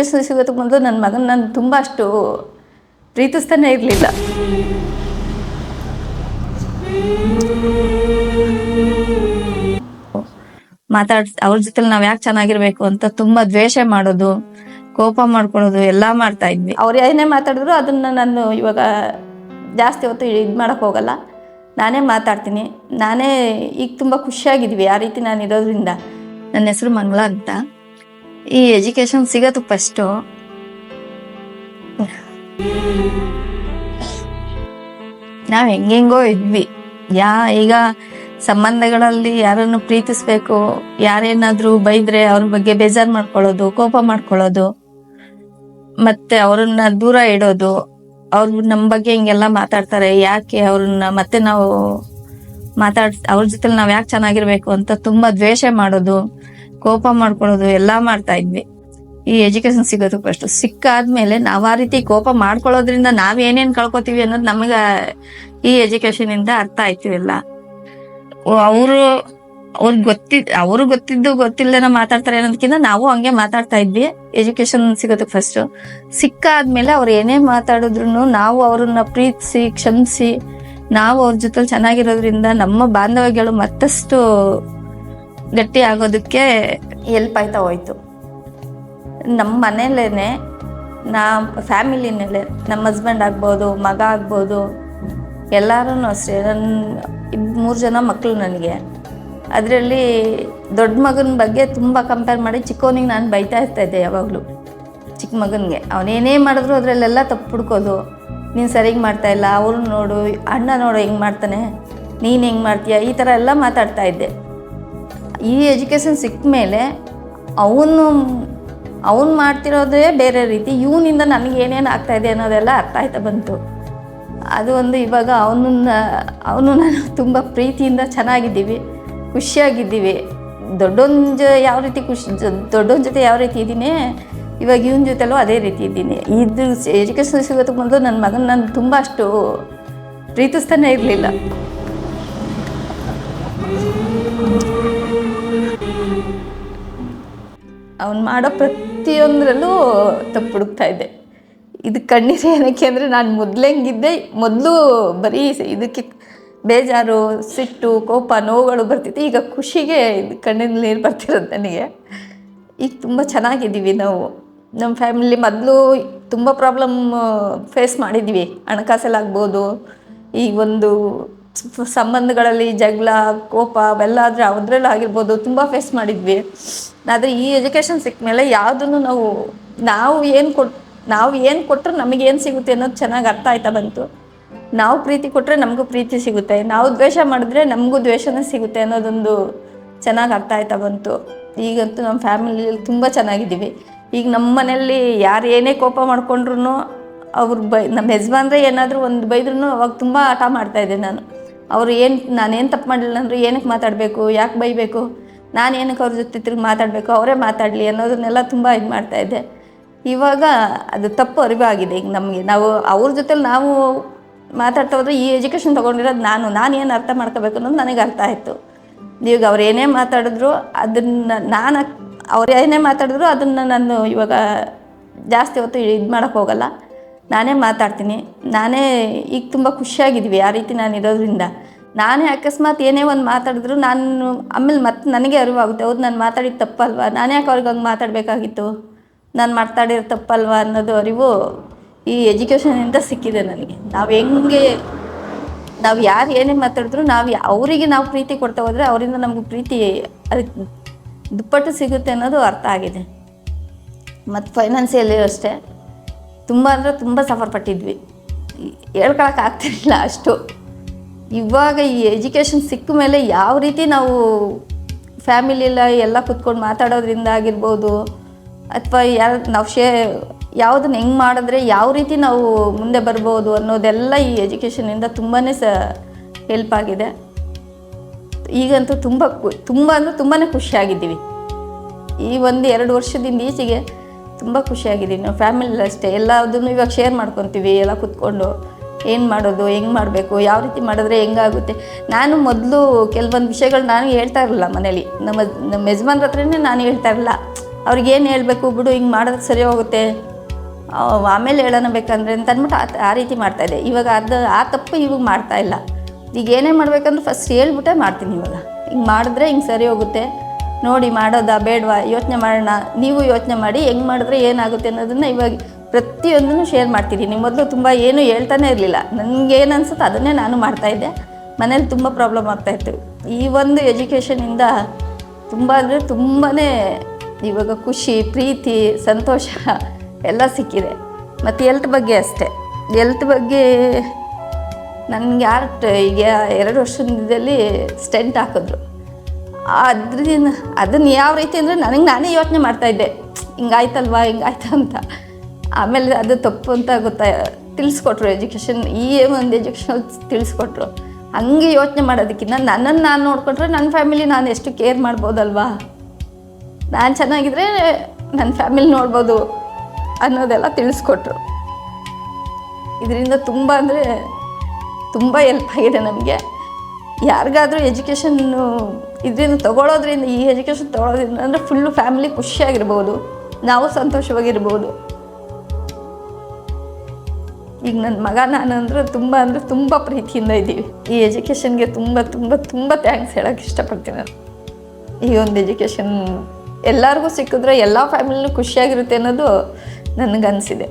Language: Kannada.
ಎಜುಕೇಷನ್ ಸಿಗೋದಕ್ಕೆ ಮೊದಲು ನನ್ನ ಮಗನ ನಾನು ತುಂಬ ಅಷ್ಟು ಪ್ರೀತಿಸ್ತಾನೆ ಇರಲಿಲ್ಲ. ಮಾತಾಡ್ ಅವ್ರ ಜೊತೆ ನಾವ್ ಯಾಕೆ ಚೆನ್ನಾಗಿರ್ಬೇಕು ಅಂತ ತುಂಬಾ ದ್ವೇಷ ಮಾಡೋದು ಕೋಪ ಮಾಡ್ಕೊಳ್ಳೋದು ಎಲ್ಲಾ ಮಾಡ್ತಾ ಇದ್ವಿ. ಅವ್ರು ಏನೇ ಮಾತಾಡಿದ್ರು ಅದನ್ನ ನಾನು ಇವಾಗ ಜಾಸ್ತಿ ಹೊತ್ತು ಇದು ಮಾಡಕ್ ಹೋಗಲ್ಲ. ನಾನೇ ಮಾತಾಡ್ತೀನಿ. ನಾನೇ ಈಗ ತುಂಬಾ ಖುಷಿಯಾಗಿದ್ವಿ ಆ ರೀತಿ ನಾನು ಇರೋದ್ರಿಂದ. ನನ್ನ ಹೆಸರು ಮಂಗಳ ಅಂತ. ಈ ಎಜುಕೇಶನ್ ಸಿಗೋದು ಫಸ್ಟು. ನಾವು ಹೆಂಗೆಂಗೋ ಇದ್ವಿ. ಯಾ, ಈಗ ಸಂಬಂಧಗಳಲ್ಲಿ ಯಾರನ್ನು ಪ್ರೀತಿಸ್ಬೇಕು, ಯಾರೇನಾದ್ರೂ ಬೈದ್ರೆ ಅವ್ರ ಬಗ್ಗೆ ಬೇಜಾರ್ ಮಾಡ್ಕೊಳ್ಳೋದು, ಕೋಪ ಮಾಡ್ಕೊಳ್ಳೋದು, ಮತ್ತೆ ಅವ್ರನ್ನ ದೂರ ಇಡೋದು, ಅವ್ರು ನಮ್ಮ ಬಗ್ಗೆ ಹಿಂಗೆಲ್ಲ ಮಾತಾಡ್ತಾರೆ, ಯಾಕೆ ಅವ್ರನ್ನ ಮತ್ತೆ ನಾವು ಮಾತಾಡ್, ಅವ್ರ ಜೊತೆ ನಾವ್ ಯಾಕೆ ಚೆನ್ನಾಗಿರ್ಬೇಕು ಅಂತ ತುಂಬಾ ದ್ವೇಷ ಮಾಡೋದು. ಕೋಪ ಮಾಡ್ಕೊಳ್ಳೋದು ಎಲ್ಲಾ ಮಾಡ್ತಾ ಇದ್ವಿ. ಈ ಎಜುಕೇಶನ್ ಸಿಗೋದು ಫಸ್ಟ್ ಸಿಕ್ಕಾದ್ಮೇಲೆ ನಾವ್ ಆ ರೀತಿ ಕೋಪ ಮಾಡ್ಕೊಳ್ಳೋದ್ರಿಂದ ನಾವ್ ಏನೇನ್ ಕಳ್ಕೊತೀವಿ ಅನ್ನೋದು ನಮಗ ಈ ಎಜುಕೇಶನ್ ಇಂದ ಅರ್ಥ ಎಲ್ಲ. ಅವರು ಅವ್ರಿಗೆ ಗೊತ್ತಿದ್ ಅವ್ರು ಗೊತ್ತಿದ್ದು ಗೊತ್ತಿಲ್ಲದೇನ ಮಾತಾಡ್ತಾರೆ ಅನ್ನೋದಕ್ಕಿಂತ ನಾವು ಹಂಗೆ ಮಾತಾಡ್ತಾ ಇದ್ವಿ. ಎಜುಕೇಶನ್ ಸಿಗೋದಕ್ಕೆ ಫಸ್ಟ್ ಸಿಕ್ಕಾದ್ಮೇಲೆ ಅವ್ರು ಏನೇ ಮಾತಾಡಿದ್ರು ನಾವು ಅವ್ರನ್ನ ಪ್ರೀತಿಸಿ, ಕ್ಷಮಿಸಿ, ನಾವು ಅವ್ರ ಜೊತೆ ಚೆನ್ನಾಗಿರೋದ್ರಿಂದ ನಮ್ಮ ಬಾಂಧವ್ಯಗಳು ಮತ್ತಷ್ಟು ಗಟ್ಟಿ ಆಗೋದಕ್ಕೆ ಹೆಲ್ಪ್ ಆಯ್ತಾ ಹೋಯ್ತು. ನಮ್ಮ ಮನೇಲೇನೆ ನಾ ಫ್ಯಾಮಿಲಿನಲ್ಲೇ ನಮ್ಮ ಹಸ್ಬೆಂಡ್ ಆಗ್ಬೋದು, ಮಗ ಆಗ್ಬೋದು ಎಲ್ಲರೂ ಅಷ್ಟೇ. ನನ್ನ ಇಬ್, ಮೂರು ಜನ ಮಕ್ಕಳು ನನಗೆ. ಅದರಲ್ಲಿ ದೊಡ್ಡ ಮಗನ ಬಗ್ಗೆ ತುಂಬ ಕಂಪೇರ್ ಮಾಡಿ ಚಿಕ್ಕವನಿಗೆ ನಾನು ಬೈತಾ ಇರ್ತಾ ಇದ್ದೆ ಯಾವಾಗಲೂ. ಚಿಕ್ಕ ಮಗನಿಗೆ. ಅವನೇನೇ ಮಾಡಿದ್ರು ಅದರಲ್ಲೆಲ್ಲ ತಪ್ಪು ಹುಡ್ಕೋದು. ನೀನು ಸರಿಯಾಗಿ ಮಾಡ್ತಾ ಇಲ್ಲ ಅವ್ರನ್ನ ನೋಡು, ಅಣ್ಣ ನೋಡು ಹೆಂಗೆ ಮಾಡ್ತಾನೆ, ನೀನು ಹೆಂಗೆ ಮಾಡ್ತೀಯ, ಈ ಥರ ಎಲ್ಲ ಮಾತಾಡ್ತಾ ಇದ್ದೆ. ಈ ಎಜುಕೇಷನ್ ಸಿಕ್ಕ ಮೇಲೆ ಅವನು ಅವನು ಮಾಡ್ತಿರೋದೇ ಬೇರೆ ರೀತಿ, ಇವನಿಂದ ನನಗೆ ಏನೇನು ಆಗ್ತಾ ಇದೆ ಅನ್ನೋದೆಲ್ಲ ಅರ್ಥ ಆಯ್ತಾ ಬಂತು. ಅದು ಒಂದು ಇವಾಗ ಅವನನ್ನ, ಅವನು ನಾನು ತುಂಬ ಪ್ರೀತಿಯಿಂದ ಚೆನ್ನಾಗಿದ್ದೀವಿ, ಖುಷಿಯಾಗಿದ್ದೀವಿ. ದೊಡ್ಡೊಂದು ಯಾವ ರೀತಿ ಖುಷಿ, ದೊಡ್ಡೊಂದು ಜೊತೆ ಯಾವ ರೀತಿ ಇದ್ದೀನಿ, ಇವಾಗ ಇವನ ಜೊತೆಲೂ ಅದೇ ರೀತಿ ಇದ್ದೀನಿ. ಇದು ಎಜುಕೇಷನ್ ಸಿಗೋದಕ್ಕೆ ಮೊದಲು ನನ್ನ ಮಗನ ನಾನು ತುಂಬ ಅಷ್ಟು ಪ್ರೀತಿಸ್ತಾನೆ ಇರಲಿಲ್ಲ. ಅವನು ಮಾಡೋ ಪ್ರತಿಯೊಂದರಲ್ಲೂ ತಪ್ಪು ಹುಡುಕ್ತಾ ಇದ್ದೆ. ಇದು ಕಣ್ಣೀರು ಏನಕ್ಕೆ ಅಂದರೆ ನಾನು ಮೊದಲೆಂಗಿದ್ದೆ ಮೊದಲು ಬರೀ ಇದಕ್ಕೆ ಬೇಜಾರು, ಸಿಟ್ಟು, ಕೋಪ, ನೋವುಗಳು ಬರ್ತಿತ್ತು. ಈಗ ಖುಷಿಗೆ ಇದು ಕಣ್ಣಿನ ನೀರು ಬರ್ತಿರೋದು ನನಗೆ. ಈಗ ತುಂಬ ಚೆನ್ನಾಗಿದ್ದೀವಿ ನಾವು. ನಮ್ಮ ಫ್ಯಾಮಿಲಿ ಮೊದಲು ತುಂಬ ಪ್ರಾಬ್ಲಮ್ ಫೇಸ್ ಮಾಡಿದ್ವಿ ಹಣಕಾಸಲ್ಲಾಗ್ಬೋದು ಈ ಒಂದು ಸಂಬಂಧಗಳಲ್ಲಿ ಜಗಳ, ಕೋಪ ಅವೆಲ್ಲ ಆದರೆ ಅದ್ರಲ್ಲಿ ಆಗಿರ್ಬೋದು, ತುಂಬ ಫೇಸ್ ಮಾಡಿದ್ವಿ. ಆದರೆ ಈ ಎಜುಕೇಷನ್ ಸಿಕ್ಕ ಮೇಲೆ ಯಾವುದನ್ನು ನಾವು ನಾವು ಏನು ಕೊಟ್, ನಾವು ಏನು ಕೊಟ್ಟರೆ ನಮಗೆ ಏನು ಸಿಗುತ್ತೆ ಅನ್ನೋದು ಚೆನ್ನಾಗಿ ಅರ್ಥ ಆಯ್ತಾ ಬಂತು. ನಾವು ಪ್ರೀತಿ ಕೊಟ್ಟರೆ ನಮಗೂ ಪ್ರೀತಿ ಸಿಗುತ್ತೆ. ನಾವು ದ್ವೇಷ ಮಾಡಿದ್ರೆ ನಮಗೂ ದ್ವೇಷನೇ ಸಿಗುತ್ತೆ ಅನ್ನೋದೊಂದು ಚೆನ್ನಾಗಿ ಅರ್ಥ ಆಯ್ತಾ ಬಂತು. ಈಗಂತೂ ನಮ್ಮ ಫ್ಯಾಮಿಲಿಯಲ್ಲಿ ತುಂಬ ಚೆನ್ನಾಗಿದ್ದೀವಿ. ಈಗ ನಮ್ಮ ಮನೆಯಲ್ಲಿ ಯಾರು ಏನೇ ಕೋಪ ಮಾಡ್ಕೊಂಡ್ರು ಅವ್ರು ಬೈ ನಮ್ಮ ಯಜಮಾನ್ರೆ ಏನಾದರೂ ಒಂದು ಬೈದ್ರು ಅವಾಗ ತುಂಬ ಆಟ ಮಾಡ್ತಾಯಿದ್ದೆ ನಾನು. ಅವರು ಏನು ನಾನೇನು ತಪ್ಪು ಮಾಡಲಿಲ್ಲ ಅಂದ್ರೆ ಏನಕ್ಕೆ ಮಾತಾಡಬೇಕು? ಯಾಕೆ ಬೈಬೇಕು? ನಾನು ಏನಕ್ಕೆ ಅವ್ರ ಜೊತೆ ತಿರುಗಿ ಮಾತಾಡಬೇಕು? ಅವರೇ ಮಾತಾಡಲಿ ಅನ್ನೋದನ್ನೆಲ್ಲ ತುಂಬ ಇದು ಮಾಡ್ತಾಯಿದ್ದೆ ಇವಾಗ ಅದು ತಪ್ಪು ಅರಿವಾಗಿದೆ ಈಗ ನಮಗೆ. ನಾವು ಅವ್ರ ಜೊತೆಲಿ ನಾವು ಮಾತಾಡ್ತಾ ಹೋದ್ರೆ ಈ ಎಜುಕೇಷನ್ ತೊಗೊಂಡಿರೋದು ನಾನು. ನಾನು ಏನು ಅರ್ಥ ಮಾಡ್ಕೋಬೇಕು ಅನ್ನೋದು ನನಗೆ ಅರ್ಥ ಆಯಿತು. ಈಗ ಅವ್ರು ಏನೇ ಮಾತಾಡಿದ್ರು ಅದನ್ನು ನಾನು ಅವ್ರು ಏನೇ ಮಾತಾಡಿದ್ರು ಅದನ್ನು ನಾನು ಇವಾಗ ಜಾಸ್ತಿ ಹೊತ್ತು ಇದು ಮಾಡೋಕ್ಕೆ ಹೋಗಲ್ಲ. ನಾನೇ ಮಾತಾಡ್ತೀನಿ. ನಾನೇ ಈಗ ತುಂಬ ಖುಷಿಯಾಗಿದ್ದೀವಿ ಆ ರೀತಿ ನಾನು ಇರೋದ್ರಿಂದ. ನಾನೇ ಅಕಸ್ಮಾತ್ ಏನೇ ಒಂದು ಮಾತಾಡಿದ್ರು ನಾನು ಆಮೇಲೆ ಮತ್ತೆ ನನಗೆ ಅರಿವಾಗುತ್ತೆ, ಹೌದು ನಾನು ಮಾತಾಡಿದ ತಪ್ಪಲ್ವಾ? ನಾನು ಯಾಕೆ ಅವ್ರಿಗೆ ಹಂಗೆ ಮಾತಾಡಬೇಕಾಗಿತ್ತು? ನಾನು ಮಾತಾಡಿರೋ ತಪ್ಪಲ್ವಾ ಅನ್ನೋದು ಅರಿವು ಈ ಎಜುಕೇಷನಿಂದ ಸಿಕ್ಕಿದೆ ನನಗೆ. ನಾವು ಹೆಂಗೆ, ನಾವು ಯಾರು ಏನೇ ಮಾತಾಡಿದ್ರು ನಾವು ಅವರಿಗೆ ನಾವು ಪ್ರೀತಿ ಕೊಡ್ತಾ ಹೋದರೆ ಅವರಿಂದ ನಮಗೆ ಪ್ರೀತಿ ಅದಕ್ಕೆ ದುಪ್ಪಟ್ಟು ಸಿಗುತ್ತೆ ಅನ್ನೋದು ಅರ್ಥ ಆಗಿದೆ. ಮತ್ತು ಫೈನಾನ್ಸಿಯಲ್ಲಿಯೂ ಅಷ್ಟೇ. ತುಂಬ ಅಂದರೆ ತುಂಬ ಸಫರ್ ಪಟ್ಟಿದ್ವಿ ಹೇಳ್ಕೊಳಕ್ಕೆ ಆಗ್ತಿರಲಿಲ್ಲ ಅಷ್ಟು. ಇವಾಗ ಈ ಎಜುಕೇಷನ್ ಸಿಕ್ಕ ಮೇಲೆ ಯಾವ ರೀತಿ ನಾವು ಫ್ಯಾಮಿಲಿಯೆಲ್ಲ ಎಲ್ಲ ಕುತ್ಕೊಂಡು ಮಾತಾಡೋದ್ರಿಂದ ಆಗಿರ್ಬೋದು, ಅಥವಾ ಯಾರು ನಾವು ಶೇ ಯಾವುದನ್ನ ಹೆಂಗೆ ಮಾಡಿದ್ರೆ ಯಾವ ರೀತಿ ನಾವು ಮುಂದೆ ಬರ್ಬೋದು ಅನ್ನೋದೆಲ್ಲ ಈ ಎಜುಕೇಷನಿಂದ ತುಂಬಾ ಸ ಹೆಲ್ಪ್ ಆಗಿದೆ. ಈಗಂತೂ ತುಂಬ ತುಂಬ ಅಂದರೆ ತುಂಬಾ ಖುಷಿಯಾಗಿದ್ದೀವಿ ಈ ಒಂದು ಎರಡು ವರ್ಷದಿಂದ ಈಚೆಗೆ ತುಂಬ ಖುಷಿಯಾಗಿದ್ದೀನಿ ನಾವು ಫ್ಯಾಮಿಲಿ ಅಷ್ಟೇ. ಎಲ್ಲದನ್ನು ಇವಾಗ ಶೇರ್ ಮಾಡ್ಕೊತೀವಿ, ಎಲ್ಲ ಕುತ್ಕೊಂಡು. ಏನು ಮಾಡೋದು, ಹೆಂಗೆ ಮಾಡಬೇಕು, ಯಾವ ರೀತಿ ಮಾಡಿದ್ರೆ ಹೆಂಗಾಗುತ್ತೆ. ನಾನು ಮೊದಲು ಕೆಲವೊಂದು ವಿಷಯಗಳು ನಾನು ಹೇಳ್ತಾ ಇರಲಿಲ್ಲ ಮನೇಲಿ. ನಮ್ಮ ನಮ್ಮ ಯಜಮಾನ್ರ ಹತ್ರನೇ ನಾನು ಹೇಳ್ತಾ ಇರಲಿಲ್ಲ. ಅವ್ರಿಗೇನು ಹೇಳಬೇಕು, ಬಿಡು, ಹಿಂಗೆ ಮಾಡಿದ್ರೆ ಸರಿ ಹೋಗುತ್ತೆ. ಆಮೇಲೆ ಹೇಳೋಣ ಬೇಕಂದ್ರೆ ಅಂತ ಅಂದ್ಬಿಟ್ಟು ಆ ಆ ರೀತಿ ಮಾಡ್ತಾಯಿದ್ದೆ ಇವಾಗ ಅದು, ಆ ತಪ್ಪು ಇವಾಗ ಮಾಡ್ತಾ ಇಲ್ಲ. ಈಗ ಏನೇ ಮಾಡಬೇಕಂದ್ರೆ ಫಸ್ಟ್ ಹೇಳ್ಬಿಟ್ಟೆ ಮಾಡ್ತೀನಿ ಇವಾಗ. ಹಿಂಗೆ ಮಾಡಿದ್ರೆ ಹಿಂಗೆ ಸರಿ ಹೋಗುತ್ತೆ. ನೋಡಿ ಮಾಡೋದಾ ಬೇಡವಾ? ಯೋಚನೆ ಮಾಡೋಣ. ನೀವು ಯೋಚನೆ ಮಾಡಿ ಹೆಂಗೆ ಮಾಡಿದ್ರೆ ಏನಾಗುತ್ತೆ ಅನ್ನೋದನ್ನು ಇವಾಗ ಪ್ರತಿಯೊಂದನ್ನು ಶೇರ್ ಮಾಡ್ತಿದ್ದೀನಿ ಮೊದಲು ತುಂಬ ಏನು ಹೇಳ್ತಾನೆ ಇರಲಿಲ್ಲ. ನನಗೆ ಏನು ಅನ್ಸುತ್ತೆ ಅದನ್ನೇ ನಾನು ಮಾಡ್ತಾಯಿದ್ದೆ ಮನೇಲಿ ತುಂಬ ಪ್ರಾಬ್ಲಮ್ ಆಗ್ತಾಯಿತ್ತು ಈ ಒಂದು ಎಜುಕೇಷನಿಂದ ತುಂಬ ಅಂದರೆ ತುಂಬಾ ಇವಾಗ ಖುಷಿ, ಪ್ರೀತಿ, ಸಂತೋಷ ಎಲ್ಲ ಸಿಕ್ಕಿದೆ. ಮತ್ತು ಎಲ್ತ್ ಬಗ್ಗೆ ಅಷ್ಟೇ. ಎಲ್ತ್ ಬಗ್ಗೆ ನನಗೆ ಆರ್ಟ್ ಈಗ ಎರಡು ವರ್ಷದಲ್ಲಿ ಸ್ಟೆಂಟ್ ಹಾಕಿದ್ರು. ಅದ್ರಿಂದ ಅದನ್ನು ಯಾವ ರೀತಿ ಅಂದರೆ ನನಗೆ ನಾನೇ ಯೋಚನೆ ಮಾಡ್ತಾಯಿದ್ದೆ ಹಿಂಗಾಯ್ತಲ್ವಾ ಹಿಂಗಾಯ್ತು ಅಂತ ಆಮೇಲೆ ಅದು ತಪ್ಪು ಅಂತ ಗೊತ್ತಾ, ತಿಳಿಸ್ಕೊಟ್ರು ಎಜುಕೇಷನ್, ಈ ಒಂದು ಎಜುಕೇಷನ್ ತಿಳಿಸ್ಕೊಟ್ರು. ಹಂಗೆ ಯೋಚನೆ ಮಾಡೋದಕ್ಕಿಂತ ನನ್ನನ್ನು ನಾನು ನೋಡಿಕೊಂಡ್ರೆ ನನ್ನ ಫ್ಯಾಮಿಲಿ ನಾನು ಎಷ್ಟು ಕೇರ್ ಮಾಡ್ಬೋದಲ್ವಾ? ನಾನು ಚೆನ್ನಾಗಿದ್ದರೆ ನನ್ನ ಫ್ಯಾಮಿಲಿ ನೋಡ್ಬೋದು ಅನ್ನೋದೆಲ್ಲ ತಿಳಿಸ್ಕೊಟ್ರು. ಇದರಿಂದ ತುಂಬ ಅಂದರೆ ತುಂಬ ಹೆಲ್ಪ್ ಆಗಿದೆ ನಮಗೆ. ಯಾರಿಗಾದರೂ ಎಜುಕೇಷನ್ನು ಇದರಿಂದ ತಗೊಳ್ಳೋದ್ರಿಂದ ಈ ಎಜುಕೇಷನ್ ತಗೊಳ್ಳೋದ್ರಿಂದ ಅಂದರೆ ಫುಲ್ಲು ಫ್ಯಾಮಿಲಿ ಖುಷಿಯಾಗಿರ್ಬೋದು. ನಾವು ಸಂತೋಷವಾಗಿರ್ಬೋದು. ಈಗ ನನ್ನ ಮಗ ನಾನು ಅಂದರೆ ತುಂಬ ಅಂದರೆ ತುಂಬ ಪ್ರೀತಿಯಿಂದ ಇದ್ದೀವಿ. ಈ ಎಜುಕೇಷನ್ಗೆ ತುಂಬ ತುಂಬ ತುಂಬ ಥ್ಯಾಂಕ್ಸ್ ಹೇಳೋಕ್ಕೆ ಇಷ್ಟಪಡ್ತೀನಿ. ನಾನು ಈ ಒಂದು ಎಜುಕೇಷನ್ ಎಲ್ಲರಿಗೂ ಸಿಕ್ಕಿದ್ರೆ ಎಲ್ಲ ಫ್ಯಾಮಿಲಿನೂ ಖುಷಿಯಾಗಿರುತ್ತೆ ಅನ್ನೋದು ನನಗನ್ಸಿದೆ.